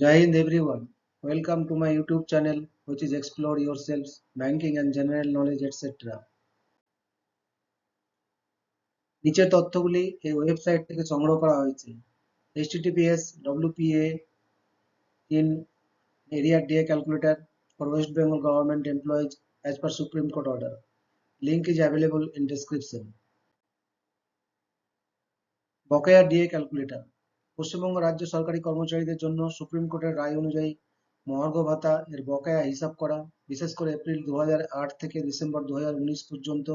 Jai Hind everyone. Welcome to my YouTube channel which is Explore Yourselves, Banking and General Knowledge etc. নিচের তথ্যগুলি এই website থেকে সংগ্রহ করা হয়েছে https wpa in area DA calculator for West Bengal government employees as per Supreme Court order. Link is available in description. বকেয়া DA calculator Paschimbanga রাজ্য সরকারি কর্মচারীদের জন্য সুপ্রিম কোর্টের রায় অনুযায়ী মহার্ঘ ভাতা এর বকেয়া হিসাব করা, বিশেষ করে এপ্রিল দু হাজার আট থেকে ডিসেম্বর দু হাজার উনিশ পর্যন্ত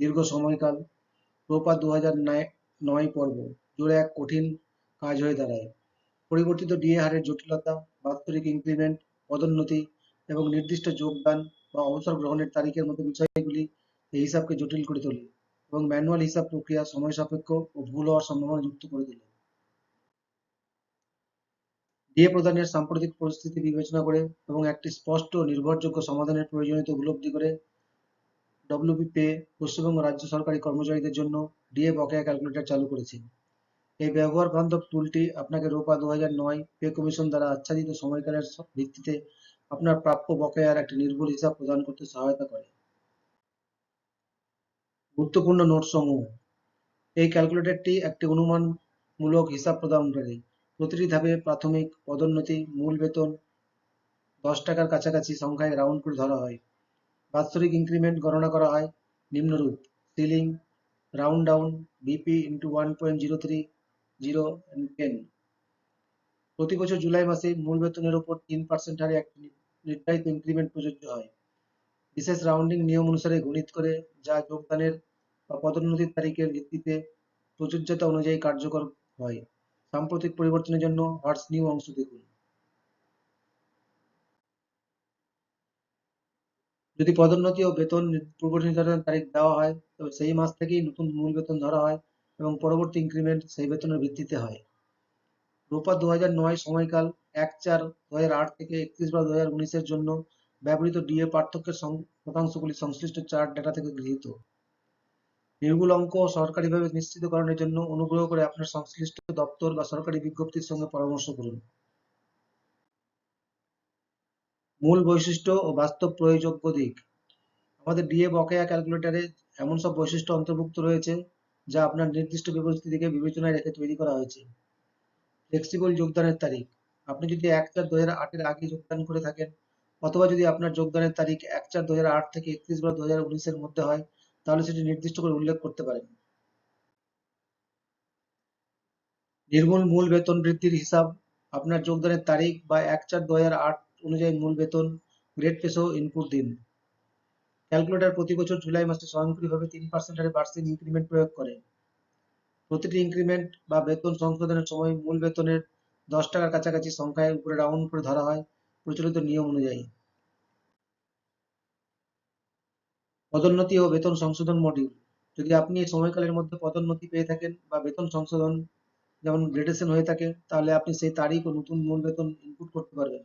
দীর্ঘ সময়কাল প্রপা দু নয় পর্ব, জুড়ে এক কঠিন কাজ হয়ে দাঁড়ায়। পরিবর্তিত ডিএ হারের জটিলতা, বাৎসরিক ইনক্রিমেন্ট পদোন্নতি এবং নির্দিষ্ট যোগদান বা অবসর গ্রহণের তারিখের মতো বিষয়গুলি এই হিসাবকে জটিল করে তোলে এবং ম্যানুয়াল হিসাব প্রক্রিয়া সময় সাপেক্ষ ও ভুল হওয়ার সম্ভাবনা যুক্ত করে তোলে। ডিএ প্রদানের সাম্প্রতিক পরিস্থিতি বিবেচনা করে এবং একটি স্পষ্ট নির্ভরযোগ্য সমাধানের প্রয়োজনীয়তা উপলব্ধি করে ডব্লিউবিপে পশ্চিমবঙ্গ রাজ্য সরকারি কর্মচারীদের জন্য ডিএ বকেয়া ক্যালকুলেটর চালু করেছে। এই ব্যবহার বান্ধব টুলটি আপনাকে রোপা দু নয় পে কমিশন দ্বারা আচ্ছাদিত সময়কালের ভিত্তিতে আপনার প্রাপ্য বকেয়ার একটি নির্ভুল হিসাব প্রদান করতে সহায়তা করে। গুরুত্বপূর্ণ নোট সমূহ এই ক্যালকুলেটরটি একটি অনুমানমূলক হিসাব প্রদান করে প্রতিটি ধাপে প্রাথমিক পদোন্নতি, মূল বেতন, দশ টাকার কাছাকাছি সংখ্যায় রাউন্ড করে ধরা হয়। বাৎসরিক ইনক্রিমেন্ট গণনা করা হয়। নিম্নরূপ ceiling round down BP into one point zero three zero ten প্রতি বছর জুলাই মাসে মূল বেতনের উপর তিন পার্সেন্ট হারে একটি নির্ধারিত ইনক্রিমেন্ট প্রযোজ্য হয়। বিশেষ রাউন্ডিং নিয়ম অনুসারে গণিত করে যা যোগদানের বা পদোন্নতির তারিখের ভিত্তিতে প্রযোজ্যতা অনুযায়ী কার্যকর হয়। সাম্প্রতিক পরিবর্তনের জন্য হর্স নিউ অংশ দেখুন। যদি পদোন্নতি ও বেতন পূর্ব নির্ধারণের তারিখ দেওয়া হয়, তবে সেই মাস থেকেই নতুন মূল বেতন ধরা হয় এবং পরবর্তী ইনক্রিমেন্ট সেই বেতনের ভিত্তিতে হয়। রোপা দু নয় সময়কাল এক চার দু আট থেকে একত্রিশ বার দু উনিশের জন্য ব্যবহৃত ডিএ পার্থক্যের শতাংশগুলি সংশ্লিষ্ট চার্ট ডেটা থেকে গৃহীত। নির্ভুল অঙ্ক সরকারিভাবে নিশ্চিতকরণের জন্য অনুগ্রহ করে আপনার সংশ্লিষ্ট দপ্তর বা সরকারি বিজ্ঞপ্তির সঙ্গে পরামর্শ করুন। মূল বৈশিষ্ট্য ও বাস্তব প্রয়োগযোগ্য দিক। আমাদের ডিএ বকেয়া ক্যালকুলেটরে এমন সব বৈশিষ্ট্য অন্তর্ভুক্ত রয়েছে যা আপনার নির্দিষ্ট পরিস্থিতিকে বিবেচনায় রেখে তৈরি করা হয়েছে। ফ্লেক্সিবল যোগদানের তারিখ। আপনি যদি এক চার দু হাজার আটের আগে যোগদান করে থাকেন অথবা যদি আপনার যোগদানের তারিখ এক চার দু হাজার আট থেকে একত্রিশ বার দু হাজার উনিশের মধ্যে হয় তাহলে সেটি নির্দিষ্ট করে উল্লেখ করতে পারেন। নির্মূল মূল বেতন বৃদ্ধির হিসাব, আপনার যোগদানের তারিখ বা এক চার দু অনুযায়ী মূল বেতন গ্রেড পে সহ ইনপুট দিন। ক্যালকুলেটর প্রতি বছর জুলাই মাসে স্বয়ংক্রিয়ভাবে তিন পার্সেন্ট হারে বার্ষিক ইনক্রিমেন্ট প্রয়োগ করে। প্রতিটি ইনক্রিমেন্ট বা বেতন সংশোধনের সময় মূল বেতনের দশ টাকার কাছাকাছি সংখ্যায় উপরে রাউন্ড করে ধরা হয়। প্রচলিত নিয়ম অনুযায়ী। পদোন্নতি ও বেতন সংশোধন মডিউল যদি আপনি এই সময়কালের মধ্যে পদোন্নতি পেয়ে থাকেন বা বেতন সংশোধন যেমন গ্রেডেশন হয়ে থাকে, তাহলে আপনি সেই তারিখ ও নতুন মূল বেতন ইনপুট করতে পারবেন।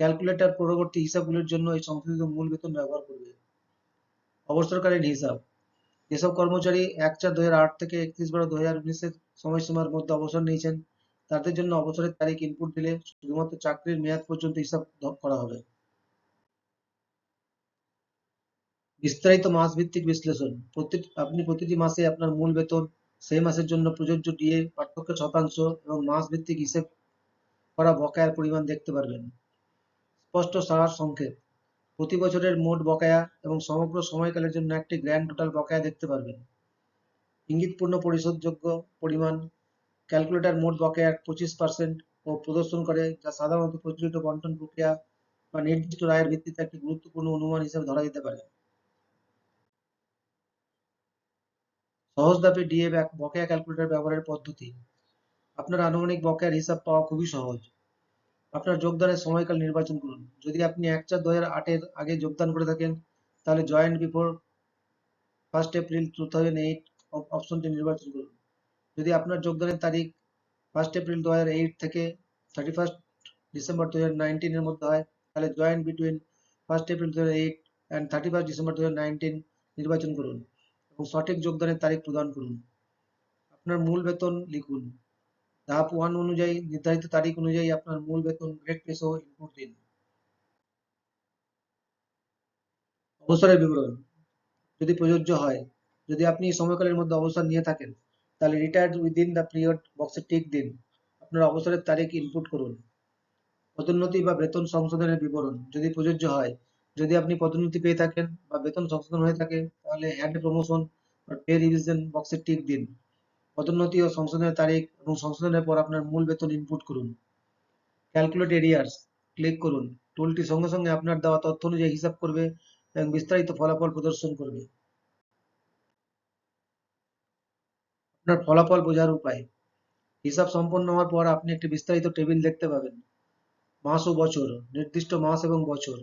ক্যালকুলেটর পরবর্তী হিসাবগুলির জন্য এই সংশোধিত মূল বেতন ব্যবহার করবে। অবসরকালীন হিসাব। যেসব কর্মচারী এক চার দু আট থেকে একত্রিশ বারো দু হাজার উনিশের সময়সীমার মধ্যে অবসর নিয়েছেন, তাদের জন্য অবসরের তারিখ ইনপুট দিলে শুধুমাত্র চাকরির মেয়াদ পর্যন্ত হিসাব করা হবে। বিস্তারিত মাস ভিত্তিক বিশ্লেষণ। প্রতি আপনি প্রতিটি মাসে আপনার মূল বেতন, সেই মাসের জন্য প্রযোজ্য ডিএ পার্থক্য শতাংশ এবং মাস ভিত্তিক হিসেব করা বকেয়ার পরিমাণ দেখতে পারবেন। স্পষ্ট সার সংক্ষেপ। প্রতি বছরের মোট বকেয়া এবং সমগ্র সময়কালের জন্য একটি গ্র্যান্ড টোটাল বকেয়া দেখতে পারবেন। ইঙ্গিতপূর্ণ পরিশোধযোগ্য পরিমাণ। ক্যালকুলেটর মোট বকেয়ার পঁচিশ পার্সেন্ট ও প্রদর্শন করে, যা সাধারণত প্রচলিত বন্টন প্রক্রিয়া বা নির্দিষ্ট রায়ের ভিত্তিতে একটি গুরুত্বপূর্ণ অনুমান হিসেবে ধরা যেতে পারে। সহজভাবে ডিএ বকেয়া ক্যালকুলেটর ব্যবহারের পদ্ধতি। আপনার আনুমানিক বকেয়ার হিসাব পাওয়া খুবই সহজ। আপনার যোগদানের সময়কাল নির্বাচন করুন। যদি আপনি এক চার দু হাজার আটের আগে যোগদান করে থাকেন, তাহলে joined before first April two thousand eight অপশনটি নির্বাচন করুন। যদি আপনার যোগদানের তারিখ ফার্স্ট এপ্রিল দু হাজার এইট থেকে থার্টি ফার্স্ট ডিসেম্বর দু হাজার নাইনটিনের মধ্যে হয়, তাহলে জয়েন্ট বিটুইন ফার্স্ট এপ্রিল দু হাজার eight and thirty first December দু হাজার নাইনটিন নির্বাচন করুন। এবং সঠিক যোগদানের তারিখ প্রদান করুন। আপনার মূল বেতন লিখুন। ধাপ ওয়ান অনুযায়ী নির্ধারিত তারিখ অনুযায়ী আপনার মূল বেতন গ্রেড পে সহ ইনপুট দিন। অবসরের বিবরণ। যদি প্রযোজ্য হয়, যদি আপনি সময়কালের মধ্যে অবসর নিয়ে থাকেন, তাহলে রিটায়ার্ড উইদিন দ্য পিরিয়ড বক্সে টিক দিন। আপনার অবসরের তারিখ ইনপুট করুন। পদোন্নতি বা বেতন সংশোধনের বিবরণ। যদি প্রযোজ্য হয়, যদি আপনি পদোন্নতি পেয়ে থাকেন বা বেতন সংশোধন হয়ে থাকে তাহলে হ্যান্ড প্রমোশন পে রিভিশন বক্সে টিক দিন। পদোন্নতি ও সংশোধনের তারিখ এবং সংশোধনের পর আপনার মূল বেতন ইনপুট করুন। ক্যালকুলেট এরিয়ার্স ক্লিক করুন। টুলটি সঙ্গে সঙ্গে আপনার দেওয়া তথ্য অনুযায়ী হিসাব করবে এবং বিস্তারিত ফলাফল প্রদর্শন করবে। আপনার ফলাফল বোঝার উপায়। হিসাব সম্পন্ন হওয়ার পর আপনি একটি বিস্তারিত টেবিল দেখতে পাবেন। মাস ও বছর, নির্দিষ্ট মাস এবং বছর,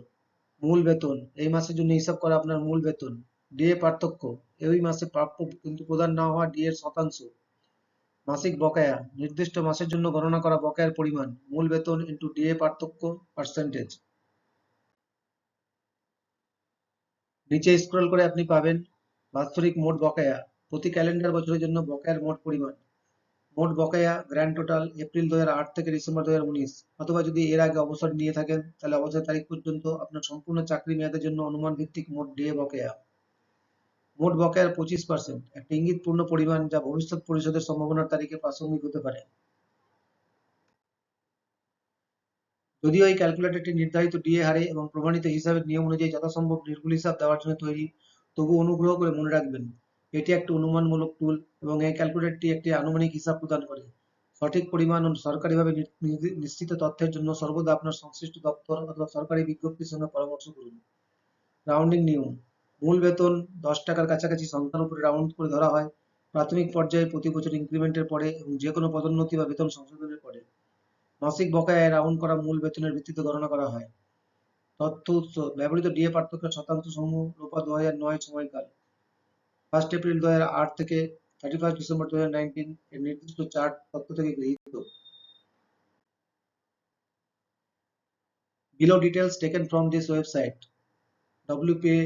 মূল বেতন, এই মাসের জন্য হিসাব করা আপনার মূল বেতন। ডিএ পার্থক্য। এই মাসে প্রাপ্য কিন্তু প্রদান না হওয়া ডিএ শতাংশ। মাসিক বকেয়া, নির্দিষ্ট মাসের জন্য গণনা করা বকেয়ার পরিমাণ, মূল বেতন ইন্টু ডিএ পার্থক্য পার্সেন্টেজ নিচে স্ক্রল করে আপনি পাবেন বাৎসরিক মোট বকেয়া। প্রতি ক্যালেন্ডার বছরের জন্য বকেয়ার মোট পরিমাণ। মোট বকেয়া গ্র্যান্ড টোটাল এপ্রিল দুই হাজার আট থেকে ডিসেম্বর দুই হাজার উনিশ। অথবা যদি এর আগে অবসর নিয়ে থাকেন, তাহলে অবসর তারিখ পর্যন্ত আপনার সম্পূর্ণ চাকরি মেয়াদের জন্য অনুমান ভিত্তিক মোট ডিএ বকেয়া। মোট বকেয়ার পঁচিশ পার্সেন্ট একটা ইঙ্গিতপূর্ণ পরিমাণ যা ভবিষ্যৎ পরিশোধের সম্ভাবনার তারিখে প্রাসঙ্গিক হতে পারে। যদিও এই ক্যালকুলেটরটি নির্ধারিত ডিএ হারে এবং প্রমাণিত হিসাবের নিয়ম অনুযায়ী যথাসম্ভব নির্ভুল হিসাব দেওয়ার জন্য তৈরি, তবু অনুগ্রহ করে মনে রাখবেন, এটি একটি অনুমানমূলক টুল এবং এই ক্যালকুলেটরটি একটি আনুমানিক হিসাব প্রদান করে। সঠিক পরিমাণ ও সরকারিভাবে নিশ্চিত তথ্যের জন্য সর্বদা আপনার সংশ্লিষ্ট দপ্তর অথবা সরকারি বিজ্ঞপ্তির সঙ্গে পরামর্শ করুন। রাউন্ডিং নিয়ম। মূল বেতন দশ টাকার কাছাকাছি সংখ্যার উপরে রাউন্ড করে ধরা হয়। প্রাথমিক পর্যায়ে প্রতি বছর ইনক্রিমেন্টের পরে এবং যে কোনো পদোন্নতি বা বেতন সংশোধনের পরে মাসিক বকেয়ায় রাউন্ড করা মূল বেতনের ভিত্তিতে গণনা করা হয়। তথ্য উৎস, ব্যবহৃত ডিএ পার্থক্যের শতাংশ সমূহ রূপা দু হাজার নয় সময়কাল। ফার্স্ট এপ্রিল দু হাজার আট থেকে থার্টি ফার্স্ট ডিসেম্বর দু হাজার নাইনটিন এর নির্দিষ্ট চার্ট তথ্য থেকে গৃহীত। Below details taken from this website. WPA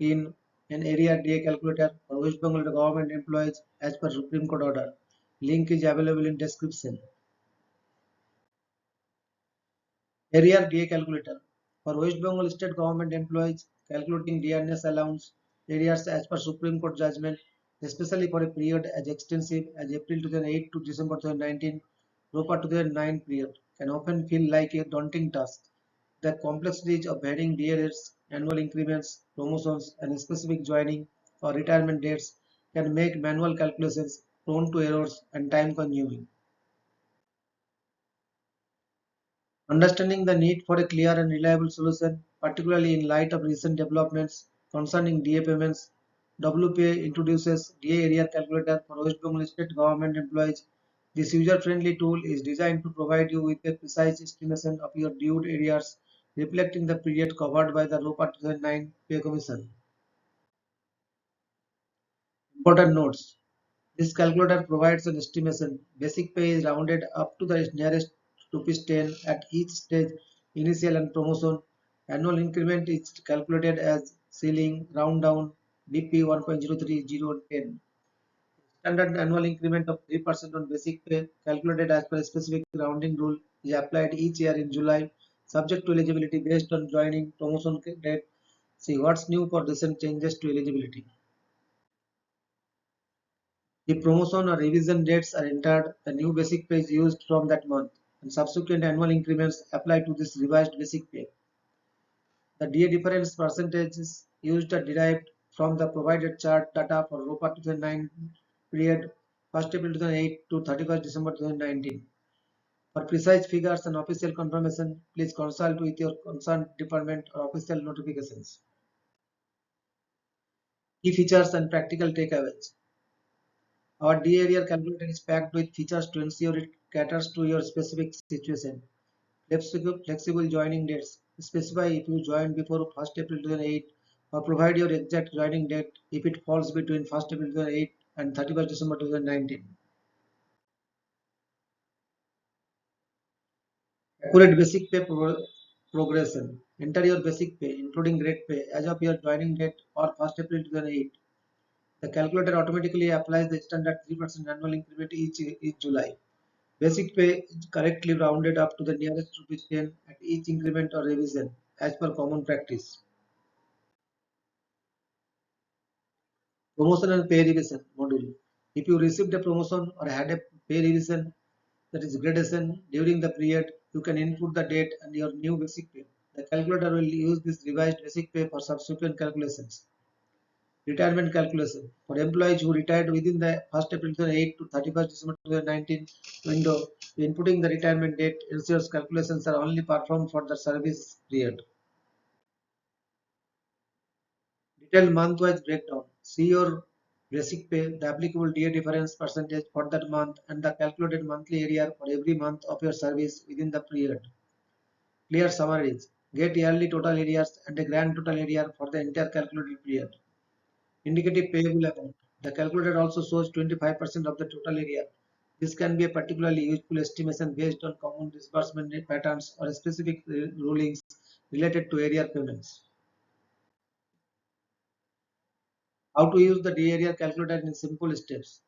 in an area DA calculator for West Bengal government employees as per Supreme Court order. Link is available in description. Area DA calculator for West Bengal state government employees calculating dearness allowance areas as per Supreme Court judgment, especially for a period as extensive as April 2008 to December 2019, ROPA 2009 period, can often feel like a daunting task. The complexities of varying DA rates, annual increments, promotions, and specific joining or retirement dates can make manual calculations prone to errors and time consuming. Understanding the need for a clear and reliable solution, particularly in light of recent developments concerning DA payments, WPA introduces DA area calculator for West Bengal state government employees. This user-friendly tool is designed to provide you with a precise estimation of your due areas reflecting the period covered by the ROPA 2009 Pay Commission. Important notes. This calculator provides an estimation. Basic pay is rounded up to the nearest rupees 10 at each stage, initial and promotion. Annual increment is calculated as ceiling, round down, BP 1.03010. Standard annual increment of 3% on basic pay calculated as per a specific rounding rule is applied each year in July, subject to eligibility based on joining promotion date. See what's new for recent changes to eligibility. The promotion or revision dates are entered, the new basic pay is used from that month and subsequent annual increments apply to this revised basic pay. The DA difference percentages used are derived from the provided chart data for ROPA 2009 period 1st April 2008 to 31st December 2019. For precise figures and official confirmation, please consult with your concerned department or official notifications. Key features and practical takeaways. Our DA area calculator is packed with features to ensure it caters to your specific situation. Flexible, joining dates. Specify if you joined before 1st April 2008 or provide your exact joining date if it falls between 1st April 2008 and 31st December 2019. Accurate basic pay pro progression. Enter your basic pay, including grade pay, as of your joining date or 1st April 2008. The calculator automatically applies the standard 3% annual increment each, each July. Basic pay is correctly rounded up to the nearest rupees 10 at each increment or revision as per common practice. Promotion and pay revision module. If you received a promotion or had a pay revision, that is gradation, during the period, you can input the date and your new basic pay. The calculator will use this revised basic pay for subsequent calculations. Retirement calculation. For employees who retired within the 1st April 2008 to 31st December 2019 window, inputting the retirement date ensures calculations are only performed for the service period. Detailed month-wise breakdown. See your basic pay, the applicable DA difference percentage for that month and the calculated monthly area for every month of your service within the period. Clear summaries. Get yearly total areas and a grand total area for the entire calculated period. Indicative payable amount. The calculator also shows 25% of the total area. This can be a particularly useful estimation based on common disbursement patterns or specific rulings related to area payments. How to use the D area calculator in simple steps.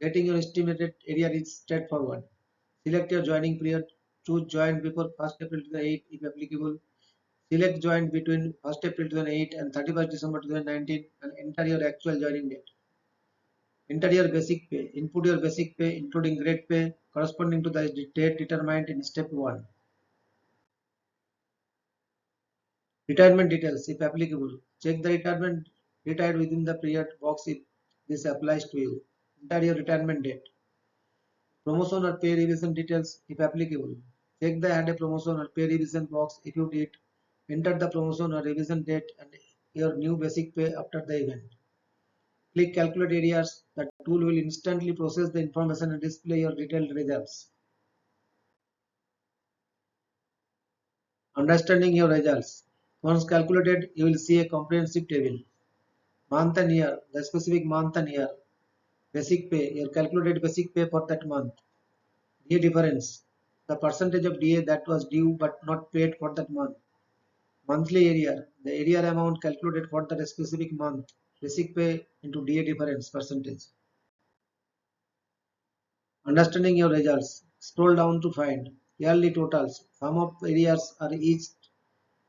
Getting your estimated area is straightforward. Select your joining period. Choose join before 1st April 2008 if applicable. Select join between 1st April 2008 and 31st December 2019 and enter your actual joining date. Enter your basic pay. Input your basic pay including grade pay corresponding to the date determined in step 1. Retirement details if applicable. Check the retirement retired within the period box if this applies to you. Enter your retirement date. Promotion or pay revision details if applicable. Check the add a promotion or pay revision box if you did. Enter the promotion or revision date and your new basic pay after the event. Click calculate areas. The tool will instantly process the information and display your detailed results. Understanding your results. Once calculated, you will see a comprehensive table. Month and year, the specific month and year. Basic pay, your calculated basic pay for that month. DA difference, the percentage of DA that was due but not paid for that month. Monthly area, the area amount calculated for that specific month. Basic pay into DA difference percentage. Understanding your results. Scroll down to find yearly totals. Sum of areas are each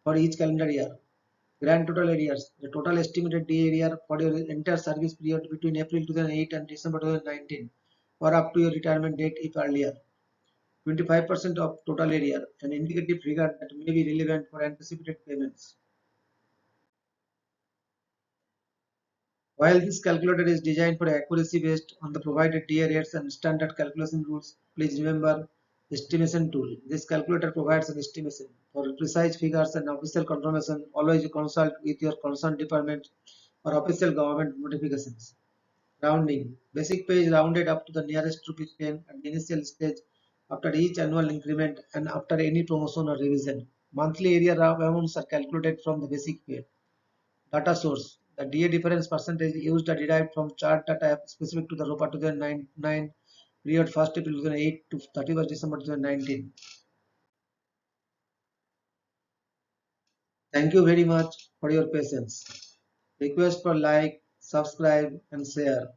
for each calendar year. Grand total areas. The total estimated DA area for your entire service period between April 2008 and December 2019 or up to your retirement date if earlier. 25% of total area, an indicative figure that may be relevant for anticipated payments. While this calculator is designed for accuracy based on the provided DA rates and standard calculation rules, please remember estimation tool. This calculator provides an estimation. For precise figures and official confirmation, always consult with your concerned department or official government notifications. Rounding. Basic pay is rounded up to the nearest rupees 10 at the initial stage after each annual increment and after any promotion or revision. Monthly area amounts are calculated from the basic pay. Data source. The DA difference percentage used are derived from chart data specific to the ROPA 2009 period 1st April 2008 to 31st December 2019. Thank you very much for your patience. Request for like, subscribe and share.